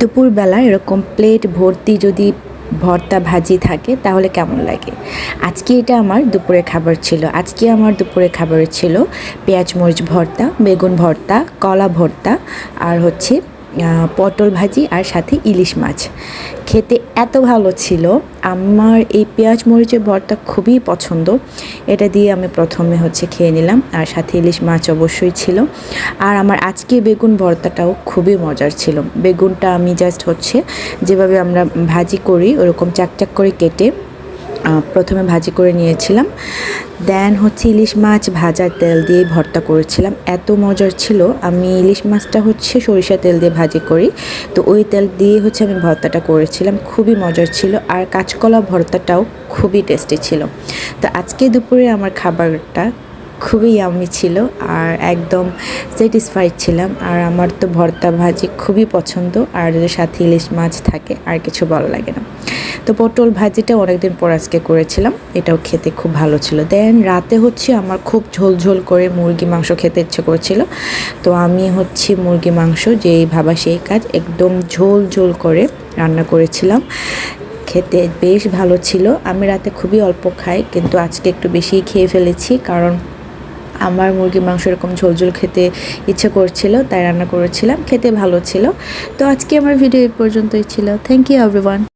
দুপুরবেলা এরকম প্লেট ভর্তি যদি ভর্তা ভাজি থাকে, তাহলে কেমন লাগে? আজকে এটা আমার দুপুরে খাবার ছিল। আজকে আমার দুপুরে খাবার ছিল পেঁয়াজ মরিচ ভর্তা, বেগুন ভর্তা, কলা ভর্তা, আর হচ্ছে পটল ভাজি আর সাথে ইলিশ মাছ। খেতে এত ভালো ছিল। আমার এই পেঁয়াজ মরিচের ভর্তা খুবই পছন্দ। এটা দিয়ে আমি প্রথমে হচ্ছে খেয়ে নিলাম। আর সাথে ইলিশ মাছ অবশ্যই ছিল। আর আমার আজকে বেগুন ভর্তাটাও খুবই মজার ছিল। বেগুনটা আমি জাস্ট হচ্ছে যেভাবে আমরা ভাজি করি, ওরকম চাকচাক করে কেটে প্রথমে ভাজি করে নিয়েছিলাম। দেন হচ্ছে ইলিশ মাছ ভাজার তেল দিয়ে ভর্তা করেছিলাম। এত মজার ছিল। আমি ইলিশ মাছটা হচ্ছে সরিষা তেল দিয়ে ভাজি করি। তো ওই তেল দিয়ে হচ্ছে আমি ভর্তাটা করেছিলাম। খুবই মজার ছিল। আর কাঁচকলা ভর্তাটাও খুবই টেস্টি ছিল। তো আজকে দুপুরে আমার খাবারটা খুবই আমি ছিল আর একদম স্যাটিসফাইড ছিলাম। আর আমার তো ভর্তা ভাজি খুবই পছন্দ, আর যদি সাথে ইলিশ মাছ থাকে, আর কিছু ভালো লাগে না। তো পটল ভাজিটা অনেকদিন পর আজকে করেছিলাম, এটাও খেতে খুব ভালো ছিল। দেন রাতে হচ্ছে আমার খুব ঝোল ঝোল করে মুরগি মাংস খেতে ইচ্ছে করেছিল। তো আমি হচ্ছে মুরগি মাংস যেই ভাবা সেই কাজ, একদম ঝোল ঝোল করে রান্না করেছিলাম। খেতে বেশ ভালো ছিল। আমি রাতে খুবই অল্প খাই, কিন্তু আজকে একটু বেশিই খেয়ে ফেলেছি, কারণ আমার মুরগির মাংস এরকম ঝোল ঝোল খেতে ইচ্ছে করছিল, তাই রান্না করেছিলাম, খেতে ভালো ছিল। তো আজকে আমার ভিডিও এই পর্যন্তই ছিল। Thank you everyone